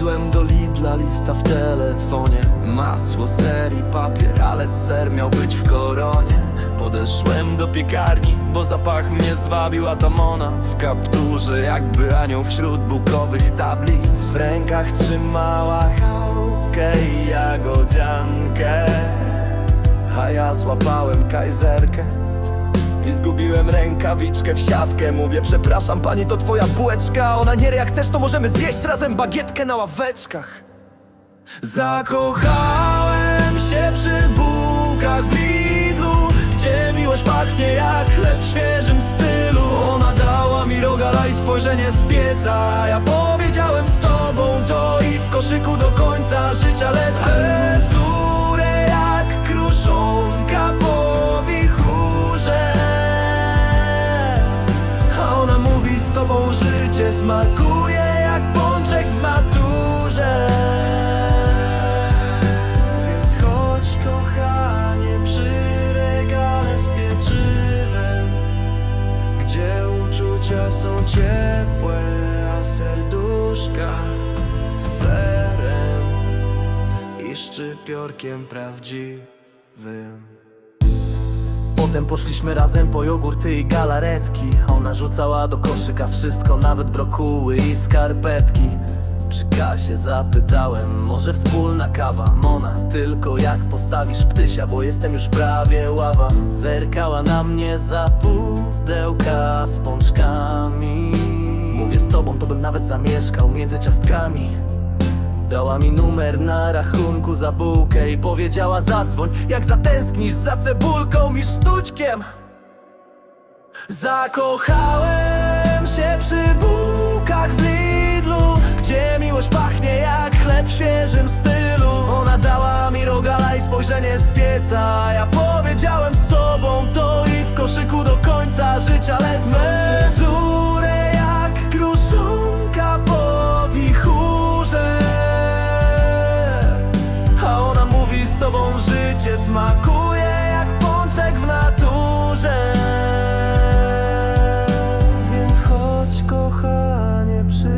Wszedłem do Lidla, lista w telefonie. Masło, ser i papier, ale ser miał być w koronie. Podeszłem do piekarni, bo zapach mnie zwabił tam ona. W kapturze, jakby anioł wśród bukowych tablic. W rękach trzymała chałkę i jagodziankę. A ja złapałem kajzerkę i zgubiłem rękawiczkę w siatkę. Mówię, przepraszam pani, to twoja bułeczka. Ona nie, jak chcesz, to możemy zjeść razem bagietkę na ławeczkach. Zakochałem się przy bułkach w Lidlu Gdzie miłość pachnie jak chleb w świeżym stylu. Ona dała mi rogala i spojrzenie z pieca. Ja powiedziałem smakuje jak pączek w maturze. Więc chodź kochanie przy regale z pieczywem Gdzie uczucia są ciepłe, a serduszka z serem I szczypiorkiem prawdziwym Potem poszliśmy razem po jogurty i galaretki. Ona rzucała do koszyka wszystko, nawet brokuły i skarpetki. Przy kasie zapytałem, może wspólna kawa? Mona, tylko jak postawisz ptysia, bo jestem już prawie ława. Zerkała na mnie za pudełka z pączkami. Mówię z tobą, to bym nawet zamieszkał między ciastkami Dała mi numer na rachunku za bułkę i powiedziała zadzwoń. Jak zatęsknisz za cebulką i sztućkiem? Zakochałem się przy bułkach w Lidlu Gdzie miłość pachnie jak chleb w świeżym stylu. Ona dała mi rogala i spojrzenie z pieca. Ja powiedziałem z tobą to i w koszyku do końca życia lecę smakuje jak pączek w naturze. Więc chodź kochanie przy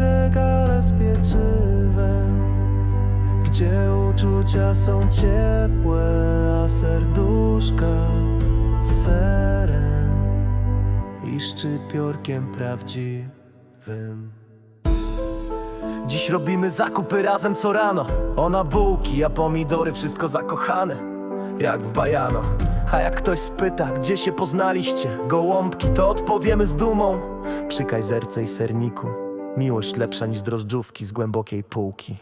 regale z pieczywem Gdzie uczucia są ciepłe, a serduszka serem I szczypiorkiem prawdziwym. Dziś robimy zakupy razem co rano. Ona bułki, a pomidory, wszystko zakochane Jak w bajano. A jak ktoś spyta, gdzie się poznaliście Gołąbki, to odpowiemy z dumą. Przy kajzerce i serniku Miłość lepsza niż drożdżówki z głębokiej półki